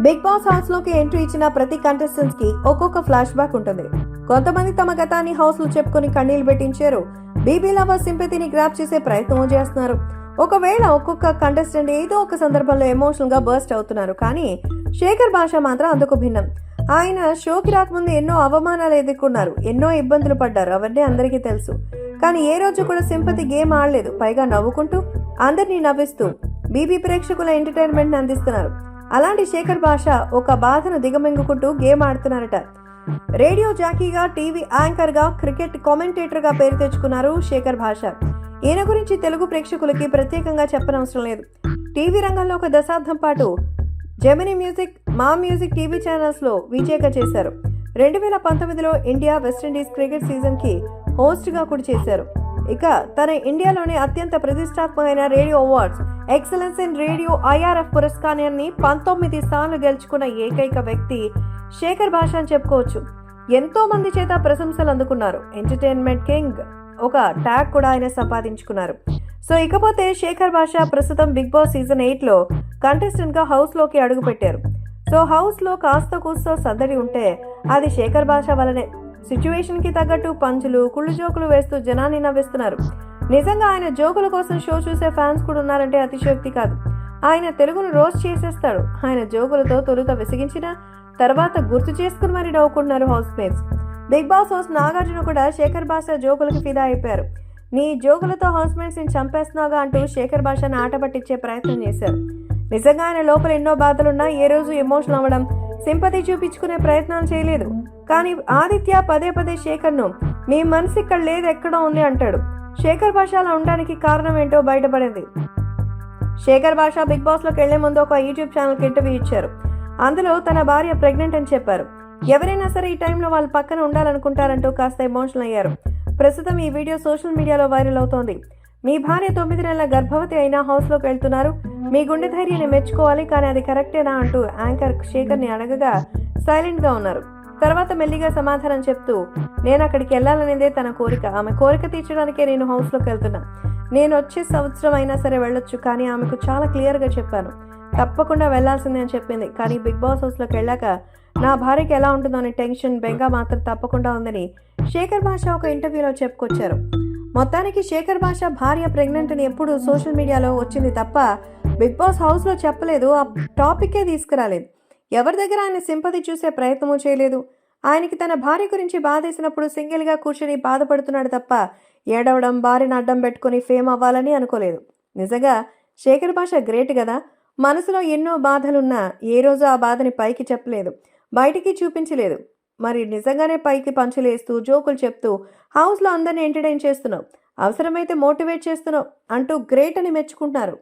Big boss హౌస్లోకి entry ఇచ్చిన ప్రతి కంటెస్టెంట్స్కి ఒక్కొక్క ఫ్లాష్ బ్యాక్ ఉంటుంది. కొంతమంది తమ గతాన్ని హౌస్లో చెప్పుకొని కన్నీళ్ళు పెట్టించారు. బీబీ లవర్ సింపతిని గ్రాప్ చేసే ప్రయత్నం చేస్తున్నారు. ఒకవేళ ఒక్కొక్క కంటెస్టెంట్ ఏదో ఒక సందర్భంలో ఎమోషనల్గా బర్స్ట్ అవుతున్నారు. కానీ శేఖర్ భాష మాత్రం అందుకు భిన్నం. ఆయన షోకి రాకముందు ఎన్నో అవమానాలు ఎదుర్కొన్నారు. ఎన్నో ఇబ్బందులు పడ్డారు. అవన్నీ అందరికీ తెలుసు. కానీ ఏ రోజు కూడా సింపతి గేమ్ ఆడలేదు. పైగా నవ్వుకుంటూ అందరినీ నవ్విస్తూ బీబీ ప్రేక్షకుల ఎంటర్టైన్మెంట్ అందిస్తున్నారు. అలాంటి శేఖర్ భాష ఒక బాధను దిగమింగుకుంటూ గేమ్ ఆడుతున్నారట. రేడియో జాకీగా టీవీ యాంకర్గా క్రికెట్ కామెంటేటర్గా పేరు తెచ్చుకున్నారు శేఖర్ భాష. ఈయన గురించి తెలుగు ప్రేక్షకులకి ప్రత్యేకంగా చెప్పనవసరం లేదు. టీవీ రంగంలో ఒక దశాబ్దం పాటు Gemini music Maa music TV ఛానల్స్లో విజేగా చేశారు. రెండు వేల పంతొమ్మిదిలో ఇండియా వెస్టిండీస్ క్రికెట్ సీజన్కి హోస్ట్గా కూడా చేశారు. ఇక తన ఇండియాలోనే అత్యంత ప్రతిష్టాత్మకమైన radio awards excellence in radio IRF పురస్కారాన్ని పంతొమ్మిది సార్లు గెలుచుకున్న ఏకైక వ్యక్తి శేఖర్ భాష అని చెప్పుకోవచ్చు. ఎంతో మంది చేత ప్రశంసలు అందుకున్నారు. ఎంటర్టైన్మెంట్ కింగ్ ఒక ట్యాగ్ కూడా ఆయన సంపాదించుకున్నారు. సో ఇకపోతే శేఖర్ భాష ప్రస్తుతం బిగ్ బాస్ సీజన్ ఎయిట్లో కంటెస్టెంట్గా హౌస్లోకి అడుగుపెట్టారు. సో హౌస్లో కాస్త కూస్తో సందడి ఉంటే అది శేఖర్ భాష వలనే సిచ్యువేషన్కి తగ్గట్టు పంచులు కుళ్ళు జోకులు వేస్తూ జనాన్ని నవ్విస్తున్నారు. నిజంగా ఆయన జోకుల కోసం షో చూసే ఫ్యాన్స్ కూడా ఉన్నారంటే అతిశయోక్తి కాదు. ఆయన తెలుగును రోజ్ చేసేస్తాడు. ఆయన జోకులతో తొలుత విసిగించిన తర్వాత గుర్తు చేసుకుని మరి నవ్వుకుంటున్నారు housemates Bigg Boss house Nagarjuna కూడా శేఖర్ భాష జోకులకు ఫిదా అయిపోయారు. నీ జోకులతో హౌస్ మేట్స్ని చంపేస్తున్నావుగా అంటూ శేఖర్ భాషను ఆట పట్టించే ప్రయత్నం చేశారు. నిజంగా ఆయన లోపల ఎన్నో బాధలున్నా ఏ రోజు ఎమోషనల్ అవ్వడం సింపతి చూపించుకునే ప్రయత్నాలు చేయలేదు. కానీ ఆదిత్య పదే పదే శేఖర్ను మీ మనసు ఇక్కడ లేదు ఎక్కడో ఉంది అంటాడు. శేఖర్ భాష అలా ఉండడానికి కారణం ఏంటో బయటపడింది. శేఖర్ భాష బిగ్ బాస్లోకి వెళ్ళే ముందు ఒక యూట్యూబ్ ఛానల్కి ఇంటర్వ్యూ ఇచ్చారు. అందులో తన భార్య ప్రెగ్నెంట్ అని చెప్పారు. ఎవరైనా సరే ఈ టైంలో వాళ్ళ పక్కన ఉండాలనుకుంటారంటూ కాస్త ఎమోషనల్ అయ్యారు. ప్రస్తుతం ఈ వీడియో సోషల్ మీడియాలో వైరల్ అవుతోంది. మీ భార్య తొమ్మిది నెలల గర్భవతి అయినా హౌస్లోకి వెళ్తున్నారు. మీ గుండె ధైర్యాన్ని మెచ్చుకోవాలి కానీ అది కరెక్టేనా? అంటూ యాంకర్ శేఖర్ని అడగగా సైలెంట్గా ఉన్నారు. తర్వాత మెల్లిగా సమాధానం చెప్తూ నేను అక్కడికి వెళ్ళాలనేదే తన కోరిక. ఆమె కోరిక తీర్చడానికే నేను హౌస్లోకి వెళ్తున్నా. నేను వచ్చే సంవత్సరం అయినా సరే వెళ్ళొచ్చు కానీ ఆమెకు చాలా క్లియర్గా చెప్పాను. తప్పకుండా వెళ్ళాల్సిందే అని చెప్పింది. కానీ బిగ్ బాస్ హౌస్లోకి వెళ్ళాక నా భార్యకి ఎలా ఉంటుందో అనే టెన్షన్ బెంగ మాత్రం తప్పకుండా ఉందని శేఖర్ భాష ఒక ఇంటర్వ్యూలో చెప్పుకొచ్చారు. మొత్తానికి శేఖర్ భాష భార్య ప్రెగ్నెంట్ అని ఎప్పుడు సోషల్ మీడియాలో వచ్చింది తప్ప బిగ్ బాస్ హౌస్లో చెప్పలేదు. ఆ టాపికే తీసుకురాలేదు. ఎవరి దగ్గర ఆయన సింపతి చూసే ప్రయత్నము చేయలేదు. ఆయనకి తన భార్య గురించి బాధేసినప్పుడు సింగిల్గా కూర్చొని బాధపడుతున్నాడు తప్ప ఏడవడం భార్యను అడ్డం పెట్టుకొని ఫేమ్ అవ్వాలని అనుకోలేదు. నిజంగా శేఖర్ భాష గ్రేట్ కదా. మనసులో ఎన్నో బాధలున్నా ఏ రోజు ఆ బాధని పైకి చెప్పలేదు. బయటికి చూపించలేదు. మరి నిజంగానే పైకి పంచులేస్తూ జోకులు చెప్తూ హౌస్లో అందరిని ఎంటర్టైన్ చేస్తున్నావు? అవసరమైతే మోటివేట్ చేస్తున్నావు? అంటూ గ్రేట్ అని మెచ్చుకుంటున్నారు.